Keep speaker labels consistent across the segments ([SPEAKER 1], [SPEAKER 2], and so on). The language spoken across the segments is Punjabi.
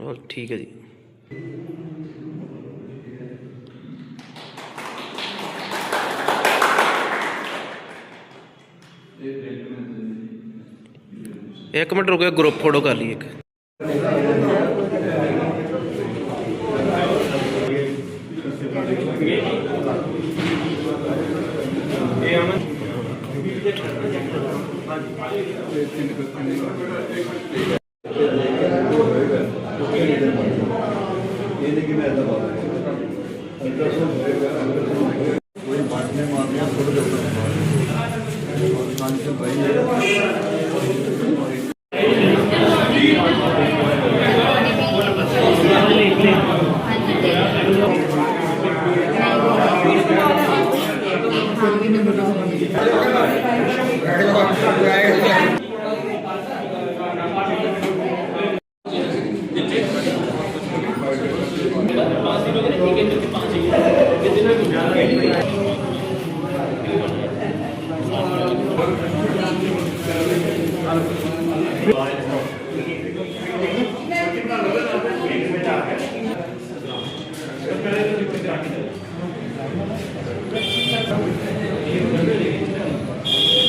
[SPEAKER 1] और ठीक है जी। एक मिनट रुको ग्रुप फ़ोटो कर लिए ਜੀ ਇੱਕ ਮਿੰਟ ਰੁਕਿਓ ਗਰੁੱਪ ਫੋਟੋ ਕਰ ਲਈ ਇੱਕ
[SPEAKER 2] ਕੋਈ ਬਾਟਨੇ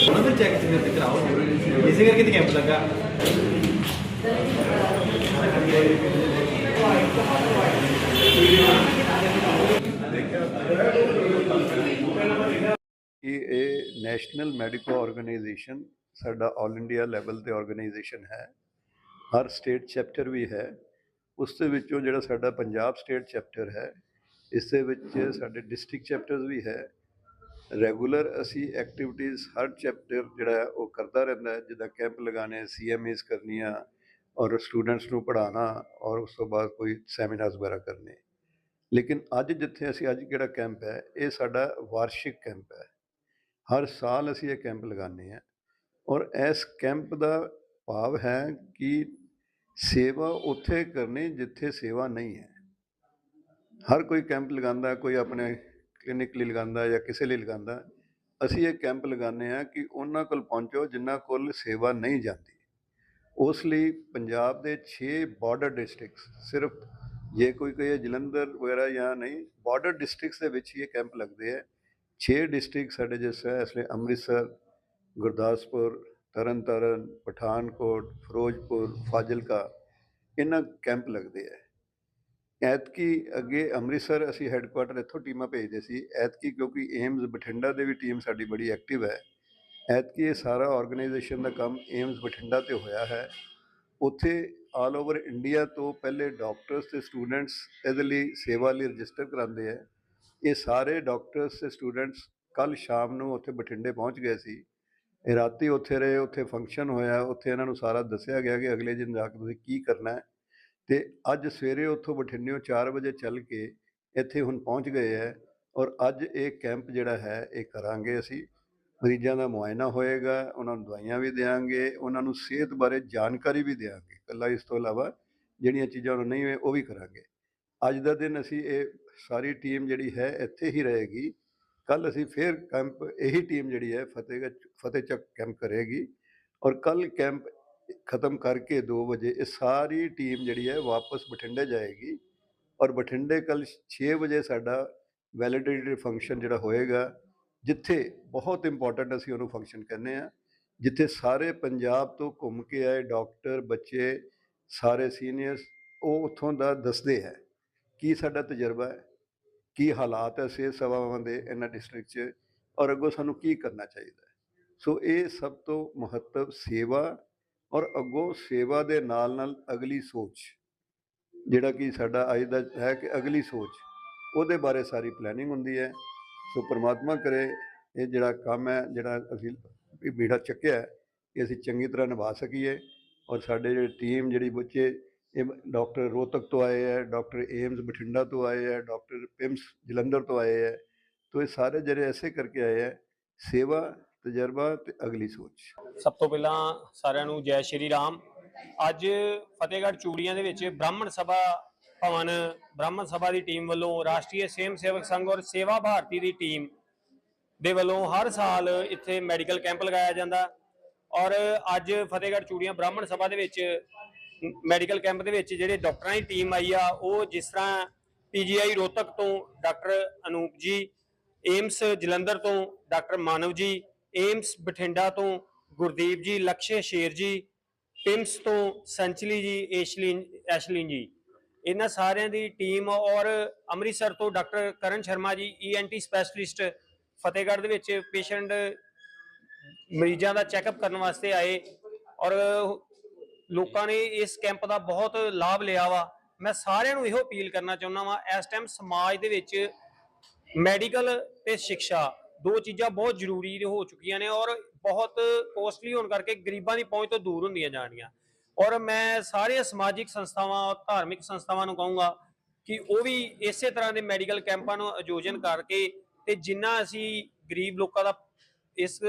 [SPEAKER 3] ਉਹਨਾਂ ਦਾ ਚੈੱਕ ਸਿਰ ਤੇ ਕਰਾਓ ਇਸੇ ਕਰਕੇ ਤੇ ਕੈਂਪ ਲੱਗਾ
[SPEAKER 2] ਕਿ ਇਹ ਨੈਸ਼ਨਲ ਮੈਡੀਕਲ ਆਰਗੇਨਾਈਜੇਸ਼ਨ ਸਾਡਾ 올 ਇੰਡੀਆ ਲੈਵਲ ਤੇ ਆਰਗੇਨਾਈਜੇਸ਼ਨ ਹੈ। ਹਰ ਸਟੇਟ ਚੈਪਟਰ ਵੀ ਹੈ। ਉਸ ਦੇ ਵਿੱਚੋਂ ਜਿਹੜਾ ਸਾਡਾ ਪੰਜਾਬ ਸਟੇਟ ਚੈਪਟਰ ਹੈ, ਇਸ ਦੇ ਵਿੱਚ ਸਾਡੇ ਡਿਸਟ੍ਰਿਕਟ ਚੈਪਟਰਸ ਵੀ ਹੈ। ਰੈਗੂਲਰ ਅਸੀਂ ਐਕਟੀਵਿਟੀਜ਼ ਹਰ ਚੈਪਟਰ ਜਿਹੜਾ ਉਹ ਕਰਦਾ ਰਹਿੰਦਾ ਹੈ। ਜਿੱਦਾਂ ਕੈਂਪ ਲਗਾਣੇ ਸੀਐਮਏਸ ਕਰਨੀਆਂ ਔਰ ਸਟੂਡੈਂਟਸ ਨੂੰ ਪੜ੍ਹਾਉਣਾ ਔਰ ਉਸ ਤੋਂ ਬਾਅਦ ਕੋਈ ਸੈਮੀਨਾਰਸ ਵਗੈਰਾ ਕਰਨੇ। ਲੇਕਿਨ ਅੱਜ ਜਿੱਥੇ ਅਸੀਂ, ਅੱਜ ਕਿਹੜਾ ਕੈਂਪ ਹੈ, ਇਹ ਸਾਡਾ ਵਾਰਸ਼ਿਕ ਕੈਂਪ ਹੈ। ਹਰ ਸਾਲ ਅਸੀਂ ਇਹ ਕੈਂਪ ਲਗਾਉਂਦੇ ਹਾਂ ਔਰ ਇਸ ਕੈਂਪ ਦਾ ਭਾਵ ਹੈ ਕਿ ਸੇਵਾ ਉੱਥੇ ਕਰਨੀ ਜਿੱਥੇ ਸੇਵਾ ਨਹੀਂ ਹੈ। ਹਰ ਕੋਈ ਕੈਂਪ ਲਗਾਉਂਦਾ, ਕੋਈ ਆਪਣੇ ਕਲੀਨਿਕ ਲਈ ਲਗਾਉਂਦਾ ਜਾਂ ਕਿਸੇ ਲਈ ਲਗਾਉਂਦਾ, ਅਸੀਂ ਇਹ ਕੈਂਪ ਲਗਾਉਂਦੇ ਹਾਂ ਕਿ ਉਹਨਾਂ ਕੋਲ ਪਹੁੰਚੋ ਜਿਨ੍ਹਾਂ ਕੋਲ ਸੇਵਾ ਨਹੀਂ ਜਾਂਦੀ। ਉਸ ਲਈ ਪੰਜਾਬ ਦੇ 6 ਬਾਰਡਰ ਡਿਸਟ੍ਰਿਕਟਸ ਸਿਰਫ ਜੇ ਕੋਈ ਕਹੇ ਜਲੰਧਰ ਵਗੈਰਾ ਜਾਂ ਨਹੀਂ ਬਾਰਡਰ ਡਿਸਟ੍ਰਿਕਟਸ ਦੇ ਵਿੱਚ ਹੀ ਇਹ ਕੈਂਪ ਲੱਗਦੇ ਹੈ। 6 ਡਿਸਟ੍ਰਿਕਟ ਸਾਡੇ ਜਿਸ ਇਸ ਲਈ ਅੰਮ੍ਰਿਤਸਰ, ਗੁਰਦਾਸਪੁਰ, ਤਰਨਤਾਰਨ, ਪਠਾਨਕੋਟ, ਫਿਰੋਜ਼ਪੁਰ, ਫਾਜ਼ਿਲਕਾ, ਇਹਨਾਂ ਕੈਂਪ ਲੱਗਦੇ ਹੈ ਐਤਕੀ ਅੱਗੇ ਅੰਮ੍ਰਿਤਸਰ ਅਸੀਂ ਹੈੱਡਕੁਆਟਰ ਇੱਥੋਂ ਟੀਮਾਂ ਭੇਜਦੇ ਸੀ। ਐਤਕੀ ਕਿਉਂਕਿ ਏਮਜ਼ ਬਠਿੰਡਾ ਦੇ ਵੀ ਟੀਮ ਸਾਡੀ ਬੜੀ ਐਕਟਿਵ ਹੈ। ਐਤਕੀ ਇਹ ਸਾਰਾ ਆਰਗੇਨਾਈਜੇਸ਼ਨ ਦਾ ਕੰਮ ਏਮਜ਼ ਬਠਿੰਡਾ ਤੇ ਹੋਇਆ ਹੈ। ਉੱਥੇ ਆਲ ਓਵਰ ਇੰਡੀਆ ਤੋਂ ਪਹਿਲੇ ਡਾਕਟਰਸ ਤੇ ਸਟੂਡੈਂਟਸ ਇਹਦੇ ਲਈ ਸੇਵਾ ਲਈ ਰਜਿਸਟਰ ਕਰਾਉਂਦੇ ਹੈ ਇਹ ਸਾਰੇ ਡਾਕਟਰਸ ਤੇ ਸਟੂਡੈਂਟਸ ਕੱਲ ਸ਼ਾਮ ਨੂੰ ਉੱਥੇ ਬਠਿੰਡੇ ਪਹੁੰਚ ਗਏ ਸੀ। ਇਹ ਰਾਤੀ ਉੱਥੇ ਰਹੇ, ਉੱਥੇ ਫੰਕਸ਼ਨ ਹੋਇਆ, ਉੱਥੇ ਇਹਨਾਂ ਨੂੰ ਸਾਰਾ ਦੱਸਿਆ ਗਿਆ ਕਿ ਅਗਲੇ ਦਿਨ ਜਾ ਕੇ ਤੁਸੀਂ ਕੀ ਕਰਨਾ ਹੈ। ਤੇ ਅੱਜ ਸਵੇਰੇ ਉੱਥੋਂ ਬਠਿੰਡਿਓਂ 4 ਵਜੇ ਚੱਲ ਕੇ ਇੱਥੇ ਹੁਣ ਪਹੁੰਚ ਗਏ ਹੈ ਔਰ ਅੱਜ ਇਹ ਕੈਂਪ ਜਿਹੜਾ ਹੈ, ਇਹ ਕਰਾਂਗੇ ਅਸੀਂ। ਮਰੀਜ਼ਾਂ ਦਾ ਮੁਆਇਨਾ ਹੋਏਗਾ, ਉਹਨਾਂ ਨੂੰ ਦਵਾਈਆਂ ਵੀ ਦੇਵਾਂਗੇ ਉਹਨਾਂ ਨੂੰ ਸਿਹਤ ਬਾਰੇ ਜਾਣਕਾਰੀ ਵੀ ਦੇਵਾਂਗੇ ਇਕੱਲਾ ਇਸ ਤੋਂ ਇਲਾਵਾ ਜਿਹੜੀਆਂ ਚੀਜ਼ਾਂ ਉਹਨਾਂ ਨਹੀਂ ਹੋਏ ਉਹ ਵੀ ਕਰਾਂਗੇ। ਅੱਜ ਦਾ ਦਿਨ ਅਸੀਂ ਇਹ ਸਾਰੀ ਟੀਮ ਜਿਹੜੀ ਹੈ ਇੱਥੇ ਹੀ ਰਹੇਗੀ। ਕੱਲ ਅਸੀਂ ਫਿਰ ਕੈਂਪ, ਇਹੀ ਟੀਮ ਜਿਹੜੀ ਹੈ ਫਤਿਹਗੜ੍ਹ ਫਤਿਹ ਚੱਕ ਕੈਂਪ ਕਰੇਗੀ ਔਰ ਕੱਲ ਕੈਂਪ ਖਤਮ ਕਰਕੇ 2 ਵਜੇ ਇਹ ਸਾਰੀ ਟੀਮ ਜਿਹੜੀ ਹੈ ਵਾਪਸ ਬਠਿੰਡੇ ਜਾਏਗੀ ਔਰ ਬਠਿੰਡੇ ਕੱਲ 6 ਵਜੇ ਸਾਡਾ ਵੈਲਿਡਿਟੀ ਫੰਕਸ਼ਨ ਜਿਹੜਾ ਹੋਏਗਾ, ਜਿੱਥੇ ਬਹੁਤ ਇੰਪੋਰਟੈਂਟ ਅਸੀਂ ਉਹਨੂੰ ਫੰਕਸ਼ਨ ਕਹਿੰਦੇ ਆ ਜਿੱਥੇ ਸਾਰੇ ਪੰਜਾਬ ਤੋਂ ਘੁੰਮ ਕੇ ਆਏ ਡਾਕਟਰ, ਬੱਚੇ, ਸਾਰੇ ਸੀਨੀਅਰਸ ਉਹ ਉੱਥੋਂ ਦਾ ਦੱਸਦੇ ਹੈ। ਕੀ ਸਾਡਾ ਤਜਰਬਾ ਹੈ? ਕੀ ਹਾਲਾਤ ਹੈ ਸਿਹਤ ਸੇਵਾਵਾਂ ਦੇ ਇਹਨਾਂ ਡਿਸਟ੍ਰਿਕਟ 'ਚ? ਔਰ ਅੱਗੋਂ ਸਾਨੂੰ ਕੀ ਕਰਨਾ ਚਾਹੀਦਾ ਸੋ ਇਹ ਸਭ ਤੋਂ ਮਹੱਤਵ ਸੇਵਾ ਔਰ ਅੱਗੋਂ ਸੇਵਾ ਦੇ ਨਾਲ ਨਾਲ ਅਗਲੀ ਸੋਚ ਜਿਹੜਾ ਕਿ ਸਾਡਾ ਅੱਜ ਦਾ ਹੈ ਕਿ ਅਗਲੀ ਸੋਚ ਉਹਦੇ ਬਾਰੇ ਸਾਰੀ ਪਲੈਨਿੰਗ ਹੁੰਦੀ ਹੈ। ਸੋ ਪ੍ਰਮਾਤਮਾ ਕਰੇ ਇਹ ਜਿਹੜਾ ਕੰਮ ਹੈ ਜਿਹੜਾ ਅਸੀਂ ਬੀੜਾ ਚੱਕਿਆ ਹੈ, ਕਿ ਅਸੀਂ ਚੰਗੀ ਤਰ੍ਹਾਂ ਨਿਭਾ ਸਕੀਏ ਔਰ ਸਾਡੇ ਜਿਹੜੇ ਟੀਮ ਜਿਹੜੀ ਬੱਚੇ ਇਹ ਡਾਕਟਰ ਰੋਹਤਕ ਤੋਂ ਆਏ ਹੈ, ਡਾਕਟਰ ਏਮਸ ਬਠਿੰਡਾ ਤੋਂ ਆਏ ਹੈ, ਡਾਕਟਰ ਪਿਮਸ ਜਲੰਧਰ ਤੋਂ ਆਏ ਹੈ, ਤੋ ਇਹ ਸਾਰੇ ਜਿਹੜੇ ਐਸੇ ਕਰਕੇ ਆਏ ਹੈ, ਸੇਵਾ, ਤਜਰਬਾ ਤੇ ਅਗਲੀ ਸੋਚ।
[SPEAKER 4] ਸਭ ਤੋਂ ਪਹਿਲਾਂ ਸਾਰਿਆਂ ਨੂੰ ਜੈ ਸ਼੍ਰੀ ਰਾਮ। ਅੱਜ ਫਤਿਹਗੜ੍ਹ ਚੂੜੀਆਂ ਦੇ ਵਿੱਚ ਬ੍ਰਾਹਮਣ ਸਭਾ ਭਵਨ, ਬ੍ਰਾਹਮਣ ਸਭਾ ਦੀ ਟੀਮ ਵੱਲੋਂ ਰਾਸ਼ਟਰੀ ਸੇਮ ਸੇਵਕ ਸੰਘ ਔਰ ਸੇਵਾ ਭਾਰਤੀ ਦੀ ਟੀਮ ਦੇ ਵੱਲੋਂ ਹਰ ਸਾਲ ਇੱਥੇ ਮੈਡੀਕਲ ਕੈਂਪ ਲਗਾਇਆ ਜਾਂਦਾ ਔਰ ਅੱਜ ਫਤਿਹਗੜ੍ਹ ਚੂੜੀਆਂ ਬ੍ਰਾਹਮਣ ਸਭਾ ਦੇ ਵਿੱਚ ਮੈਡੀਕਲ ਕੈਂਪ ਦੇ ਵਿੱਚ ਜਿਹੜੇ ਡਾਕਟਰਾਂ ਦੀ ਟੀਮ ਆਈ ਆ, ਉਹ ਜਿਸ ਤਰ੍ਹਾਂ ਪੀਜੀਆਈ ਰੋਹਤਕ ਤੋਂ ਡਾਕਟਰ ਅਨੂਪ ਜੀ ਏਮਸ ਜਲੰਧਰ ਤੋਂ ਡਾਕਟਰ ਮਾਨਵ ਜੀ ਏਮਸ ਬਠਿੰਡਾ ਤੋਂ ਗੁਰਦੀਪ ਜੀ, ਲਕਸ਼ੇ ਸ਼ੇਰ ਜੀ ਪਿੰਸ ਤੋਂ ਸੰਚਲੀ ਜੀ ਏਸ਼ਲਿਨ ਐਸ਼ਲਿਨ ਜੀ। ਇਹਨਾਂ ਸਾਰਿਆਂ ਦੀ ਟੀਮ ਔਰ ਅੰਮ੍ਰਿਤਸਰ ਤੋਂ ਡਾਕਟਰ ਕਰਨ ਸ਼ਰਮਾ ਜੀ ਈਐਨਟੀ ਸਪੈਸ਼ਲਿਸਟ ਫਤਿਹਗੜ੍ਹ ਦੇ ਵਿੱਚ ਪੇਸ਼ੈਂਟ ਮਰੀਜ਼ਾਂ ਦਾ ਚੈੱਕਅਪ ਕਰਨ ਵਾਸਤੇ ਆਏ ਔਰ ਲੋਕਾਂ ਨੇ ਇਸ ਕੈਂਪ ਦਾ ਬਹੁਤ ਲਾਭ ਲਿਆ ਵਾ। ਮੈਂ ਸਾਰਿਆਂ ਨੂੰ ਇਹੋ ਅਪੀਲ ਕਰਨਾ ਚਾਹੁੰਦਾ ਵਾਂ, ਇਸ ਟਾਈਮ ਸਮਾਜ ਦੇ ਵਿੱਚ ਮੈਡੀਕਲ ਤੇ ਸਿੱਖਿਆ ਦੋ ਚੀਜ਼ਾਂ ਬਹੁਤ ਜ਼ਰੂਰੀ ਹੋ ਚੁੱਕੀਆਂ ਨੇ ਔਰ ਬਹੁਤ ਕੋਸਟਲੀ ਹੋਣ ਕਰਕੇ ਗਰੀਬਾਂ ਦੀ ਪਹੁੰਚ ਤੋਂ ਦੂਰ ਹੁੰਦੀਆਂ ਜਾਣੀਆਂ ਔਰ ਮੈਂ ਸਾਰੇ ਸਮਾਜਿਕ ਸੰਸਥਾਵਾਂ ਔਰ ਧਾਰਮਿਕ ਸੰਸਥਾਵਾਂ ਨੂੰ ਕਹੂੰਗਾ ਕਿ ਉਹ ਵੀ ਇਸੇ ਤਰ੍ਹਾਂ ਦੇ ਮੈਡੀਕਲ ਕੈਂਪਾਂ ਨੂੰ ਆਯੋਜਨ ਕਰਕੇ ਤੇ ਜਿੰਨਾ ਅਸੀਂ ਗਰੀਬ ਲੋਕਾਂ ਦਾ ਇਸ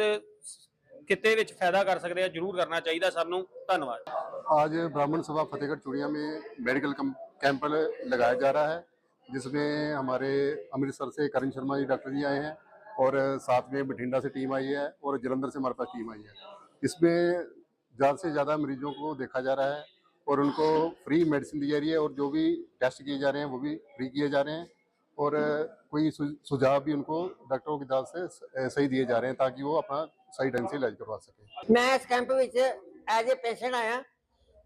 [SPEAKER 4] ਕਿਤੇ ਵਿੱਚ ਫਾਇਦਾ ਕਰ ਸਕਦੇ ਆ ਜਰੂਰ ਕਰਨਾ ਚਾਹੀਦਾ ਸਭ ਨੂੰ ਧੰਨਵਾਦ
[SPEAKER 5] आज ब्राह्मण सभा फतेहगढ़ चूड़िया में मेडिकल कम- कैंप लगाया जा रहा है जिसमें हमारे अमृतसर से करण शर्मा जी डॉक्टर जी आए हैं और साथ में बठिंडा से टीम आई है और जलंधर से हमारे पास टीम आई है इसमें ज़्यादा से ज़्यादा मरीजों को देखा जा रहा है और उनको फ्री मेडिसिन दी जा रही है और जो भी टेस्ट किए जा रहे हैं वो भी फ्री किए जा रहे हैं और कोई सु- सुझाव भी उनको डॉक्टरों की तरफ से स- सही दिए जा रहे हैं ताकि वो अपना सही ढंग से इलाज करवा सकें
[SPEAKER 6] ਮੈਂ ਇਸ ਕੈਂਪ ਵਿੱਚ ਐਜ਼ ਅ ਪੇਸ਼ੈਂਟ ਆਇਆ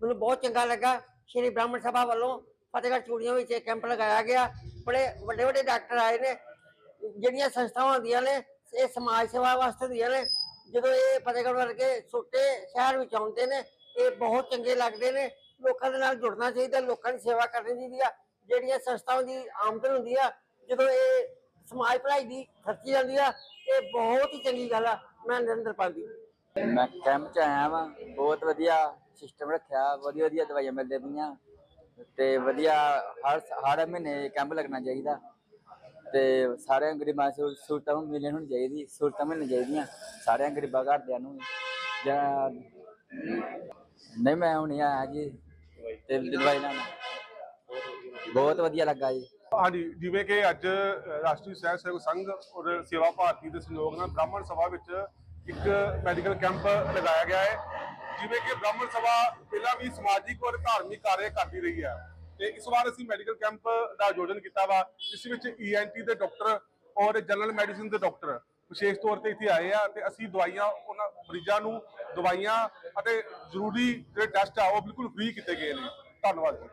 [SPEAKER 6] ਮੈਨੂੰ ਬਹੁਤ ਚੰਗਾ ਲੱਗਾ ਸ਼੍ਰੀ ਬ੍ਰਾਹਮਣ ਸਭਾ ਵੱਲੋਂ ਫਤਿਹਗੜ੍ਹ ਚੂੜੀਆਂ ਵਿੱਚ ਇਹ ਕੈਂਪ ਲਗਾਇਆ ਗਿਆ ਬੜੇ ਵੱਡੇ ਵੱਡੇ ਡਾਕਟਰ ਆਏ ਨੇ ਜਿਹੜੀਆਂ ਸੰਸਥਾਵਾਂ ਹੁੰਦੀਆਂ ਨੇ ਇਹ ਸਮਾਜ ਸੇਵਾ ਵਾਸਤੇ ਹੁੰਦੀਆਂ ਨੇ ਜਦੋਂ ਇਹ ਫਤਿਹਗੜ੍ਹ ਵਰਗੇ ਛੋਟੇ ਸ਼ਹਿਰ ਵਿੱਚ ਆਉਂਦੇ ਨੇ ਇਹ ਬਹੁਤ ਚੰਗੇ ਲੱਗਦੇ ਨੇ ਲੋਕਾਂ ਦੇ ਨਾਲ ਜੁੜਨਾ ਚਾਹੀਦਾ ਲੋਕਾਂ ਦੀ ਸੇਵਾ ਕਰਨੀ ਚਾਹੀਦੀ ਆ ਜਿਹੜੀਆਂ ਸੰਸਥਾਵਾਂ ਦੀ ਆਮਦਨ ਹੁੰਦੀ ਆ ਜਦੋਂ ਇਹ ਸਮਾਜ ਭਲਾਈ ਦੀ ਖਰਚੀ ਜਾਂਦੀ ਆ, ਇਹ ਬਹੁਤ ਹੀ ਚੰਗੀ ਗੱਲ ਆ, ਮੈਂ ਨਰਿੰਦਰ ਪਾਲ ਦੀ
[SPEAKER 7] ਮੈਂ ਕੈਂਪ ਚ ਆਇਆ ਵਾਂ, ਬਹੁਤ ਵਧੀਆ ਸਿਸਟਮ ਰੱਖਿਆ, ਵਧੀਆ ਵਧੀਆ ਦਵਾਈਆਂ ਮਿਲਦੇ ਪਈਆਂ, ਤੇ ਵਧੀਆ ਹਰ ਹਰ ਮਹੀਨੇ ਕੈਂਪ ਲੱਗਣਾ ਚਾਹੀਦਾ, ਤੇ ਸਾਰਿਆਂ ਗਰੀਬਾਂ ਨੂੰ ਸਹੂਲਤਾਂ ਮਿਲਣ ਹੋਣੀ ਚਾਹੀਦੀ, ਸਹੂਲਤਾਂ ਮਿਲਣੀਆਂ ਚਾਹੀਦੀਆਂ, ਸਾਰਿਆਂ ਗਰੀਬਾਂ ਘਰਦਿਆਂ ਨੂੰ ਜਾਂ ਨਹੀਂ ਮੈਂ ਹੁਣ ਆਇਆ ਜੀ, ਤੇ ਦਵਾਈ ਲੈਣਾ। ਬਹੁਤ ਵਧੀਆ ਲੱਗਾ ਜੀ।
[SPEAKER 8] ਹਾਂਜੀ, ਜਿਵੇਂ ਕਿ ਅੱਜ ਰਾਸ਼ਟਰੀ ਸਹਿਤ ਸੇਵਕ ਸੰਘ ਔਰ ਸੇਵਾ ਭਾਰਤੀ ਦੇ ਸਹਿਯੋਗ ਨਾਲ ਬ੍ਰਾਹਮਣ ਸਭਾ ਵਿੱਚ ਇੱਕ ਮੈਡੀਕਲ ਕੈਂਪ ਲਗਾਇਆ ਗਿਆ ਹੈ। ਜਿਵੇਂ ਕਿ ਬ੍ਰਾਹਮਣ ਸਭਾ ਪਹਿਲਾਂ ਵੀ ਸਮਾਜਿਕ ਔਰ ਧਾਰਮਿਕ ਕਾਰਜ ਕਰਦੀ ਰਹੀ ਹੈ ਤੇ ਇਸ ਵਾਰ ਅਸੀਂ ਮੈਡੀਕਲ ਕੈਂਪ ਦਾ ਆਯੋਜਨ ਕੀਤਾ ਵਾ ਇਸ ਵਿੱਚ ਈਐਨਟੀ ਦੇ ਡਾਕਟਰ ਔਰ ਜਨਰਲ ਮੈਡੀਸਿਨ ਦੇ ਡਾਕਟਰ ਵਿਸ਼ੇਸ਼ ਤੌਰ ਤੇ ਇੱਥੇ ਆਏ ਆ ਤੇ ਅਸੀਂ ਦਵਾਈਆਂ, ਉਹਨਾਂ ਮਰੀਜ਼ਾਂ ਨੂੰ ਦਵਾਈਆਂ ਅਤੇ ਜ਼ਰੂਰੀ ਜਿਹੜੇ ਟੈਸਟ ਆ, ਉਹ ਬਿਲਕੁਲ ਫ੍ਰੀ ਕੀਤੇ ਗਏ ਨੇ। ਧੰਨਵਾਦ। ਜੀ